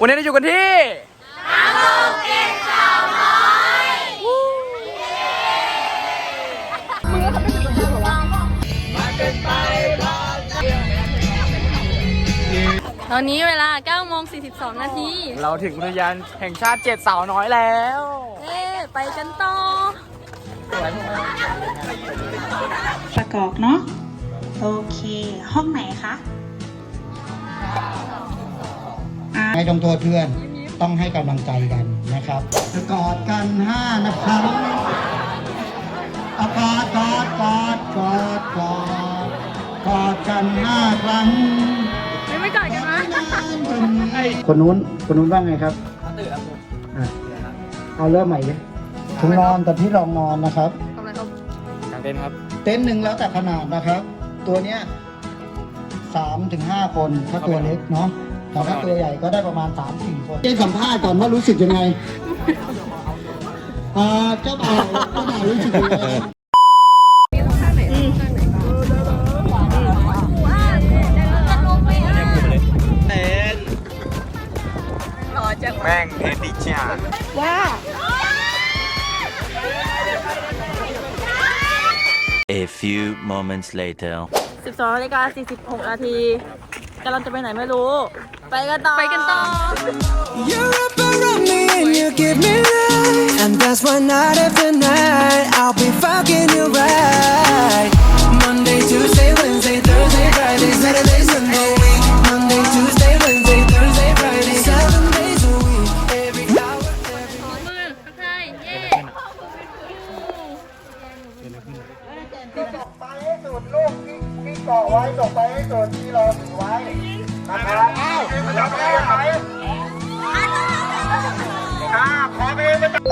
วันนี้เราอยู่กันที่ตอนนี้เวลา9โมง42 นาที เราถึงอุทยานแห่งชาติเจ็ดสาวน้อยแล้วเอ๊ะไปกันต่อประกอบเนาะ โอเค ห้องไหนคะ ไม่ต้องโทษเพื่อน ต้องให้กำลังใจกันนะครับ กอดกันห้านะครับเอากอดกอดกอดกอดกอดกอดกันห้าครั้งไม่ไม่ก่อนกันนะคนนู้นคนนู้นว่าไงครับอะเอาเริ่มใหม่ดิถึงนอนแต่ที่รองนอนนะครับทำอะไรครับกางเต็นท์ครับ เต็นท์หนึ่งแล้วแต่ขนาดนะครับ ตัวเนี้ยสามถึงห้าคนถ้าตัวเล็กเนาะ แต่ถ้าตัวใหญ่ก็ได้ประมาณสามสี่คนได้สัมภาษณ์ก่อนว่ารู้สึกยังไงอ่าเจ้าบ่าวเจ้าบ่าวรู้สึกยังไงแม่งเทนดิจ้า A few moments later. 12นาฬิกา46นาทีกำลังจะไปไหนไม่รู้ ไปกันต่อ ไปกันต่อ You're up around me and you give me life And that's why night after night I'll be fucking you right Monday, Tuesday, Wednesday, Thursday, Friday, Saturday, Sunday Monday, Tuesday, Wednesday, Thursday, Friday Seven days a week Every hour, every มือทักทายเย้ ส่งไปให้สุดลูกที่ที่เกาะไว้ส่งไปให้สุดที่เราถือไว้นะครับ อ้าวจับได้ไหมอ่าขอเพลงมาจับ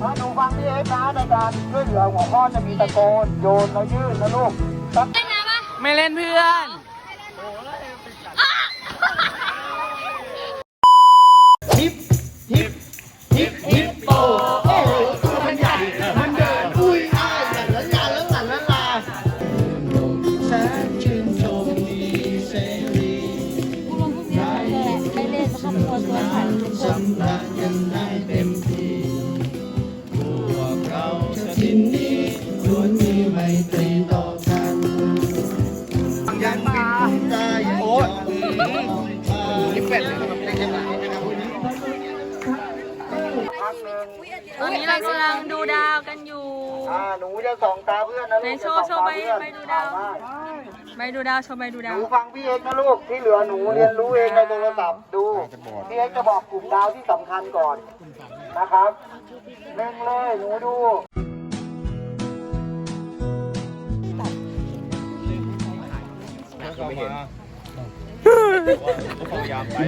ถ้าหนูฟังพี่เอ็กนะในการช่วยเหลือหัวข้อจะมีตะโกนโยนแล้วยื่นนะลูกตั้งไม่เล่นเพื่อนทิปทิปทิปทิปโปโอ้โหตัวมันใหญ่ มันเดินอุ้ยอ้ายหลันละลาแล้วหลันละลาแสนชื่น เรากำลังดูดาวกันอยู่ อ่าหนูจะส่องตาเพื่อนนะลูกไหนโชว์จะส่องตาโชว์ใบเพื่อนใบดูดาว ไปดูดาวชมไปดูหดาวนูฟังพี่เอกนะลูกที่เหลือหนูเรียนรู้เองในโทรศัพท์ดูพี่เอกจะบอกกลุ่มดาวที่สำคัญก่อนนะครับเร่งเลยหนูดู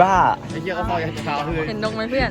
บ้าเห็นนกไหมเพื่อน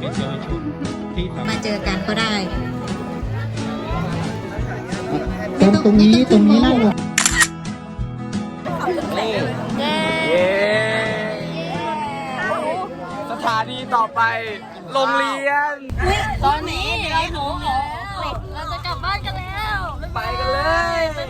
เป็นเยาวชนที่ทำมาเจอกันก็ได้ตรงตรงนี้ตรงนี้นั่งลงเย้สถานีต่อไป โรงเรียน ตอนนี้เราหนูแล้วเราจะกลับบ้านกันแล้ว ไปกันเลยบ๊าย